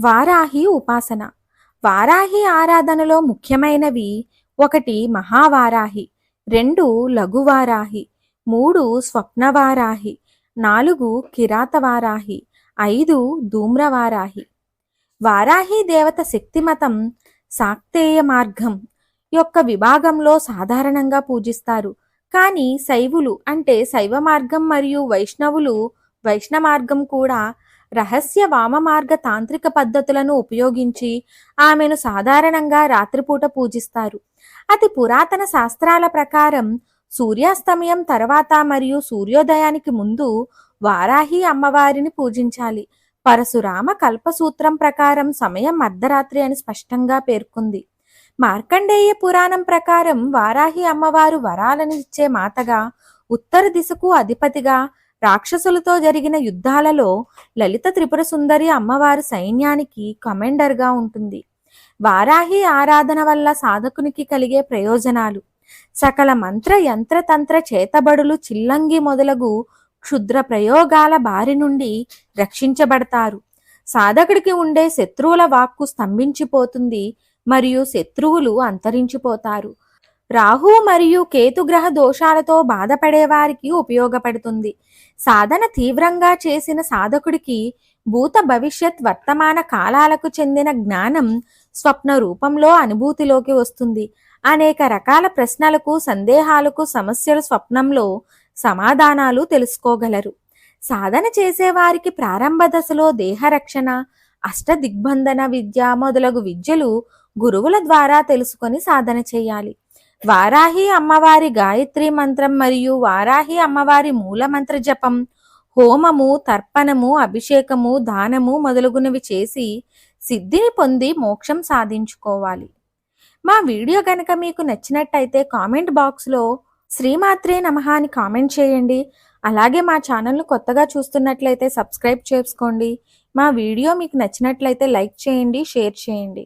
వారాహి ఉపాసన. వారాహి ఆరాధనలో ముఖ్యమైనవి ఒకటి మహావారాహి రెండు లఘువారాహి మూడు స్వప్నవారాహి నాలుగు కిరాతవారాహి ఐదు ధూమ్రవారాహి. వారాహి దేవత శక్తిమతం శాక్తేయ మార్గం యొక్క విభాగంలో సాధారణంగా పూజిస్తారు. కానీ శైవులు అంటే శైవ మార్గం మరియు వైష్ణవులు వైష్ణ మార్గం కూడా రహస్య వామమార్గ తాంత్రిక పద్ధతులను ఉపయోగించి ఆమెను సాధారణంగా రాత్రిపూట పూజిస్తారు. అతి పురాతన శాస్త్రాల ప్రకారం సూర్యాస్తమయం తర్వాత మరియు సూర్యోదయానికి ముందు వారాహి అమ్మవారిని పూజించాలి. పరశురామ కల్పసూత్రం ప్రకారం సమయం అర్ధరాత్రి అని స్పష్టంగా పేర్కొంది. మార్కండేయ పురాణం ప్రకారం వారాహి అమ్మవారు వరాలను ఇచ్చే మాతగా ఉత్తర దిశకు అధిపతిగా రాక్షసులతో జరిగిన యుద్ధాలలో లలిత త్రిపుర సుందరి అమ్మవారి సైన్యానికి కమాండర్గా ఉంటుంది. వారాహి ఆరాధన వల్ల సాధకునికి కలిగే ప్రయోజనాలు. సకల మంత్ర యంత్రతంత్ర చేతబడులు చిల్లంగి మొదలగు క్షుద్ర ప్రయోగాల బారి నుండి రక్షించబడతారు. సాధకుడికి ఉండే శత్రువుల వాక్కు స్తంభించిపోతుంది మరియు శత్రువులు అంతరించిపోతారు. రాహు మరియు కేతుగ్రహ దోషాలతో బాధపడే వారికి ఉపయోగపడుతుంది. సాధన తీవ్రంగా చేసిన సాధకుడికి భూత భవిష్యత్ వర్తమాన కాలాలకు చెందిన జ్ఞానం స్వప్న రూపంలో అనుభూతిలోకి వస్తుంది. అనేక రకాల ప్రశ్నలకు సందేహాలకు సమస్యలు స్వప్నంలో సమాధానాలు తెలుసుకోగలరు. సాధన చేసేవారికి ప్రారంభ దశలో దేహరక్షణ అష్ట దిగ్బంధన విద్య మొదలగు విద్యలు గురువుల ద్వారా తెలుసుకొని సాధన చేయాలి. వారాహి అమ్మవారి గాయత్రి మంత్రం మరియు వారాహి అమ్మవారి మూల మంత్ర జపం హోమము తర్పణము అభిషేకము దానము మొదలగునవి చేసి సిద్ధిని పొంది మోక్షం సాధించుకోవాలి. మా వీడియో కనుక మీకు నచ్చినట్టయితే కామెంట్ బాక్స్లో శ్రీమాత్రే నమః అని కామెంట్ చేయండి. అలాగే మా ఛానల్ను కొత్తగా చూస్తున్నట్లయితే సబ్స్క్రైబ్ చేసుకోండి. మా వీడియో మీకు నచ్చినట్లయితే లైక్ చేయండి షేర్ చేయండి.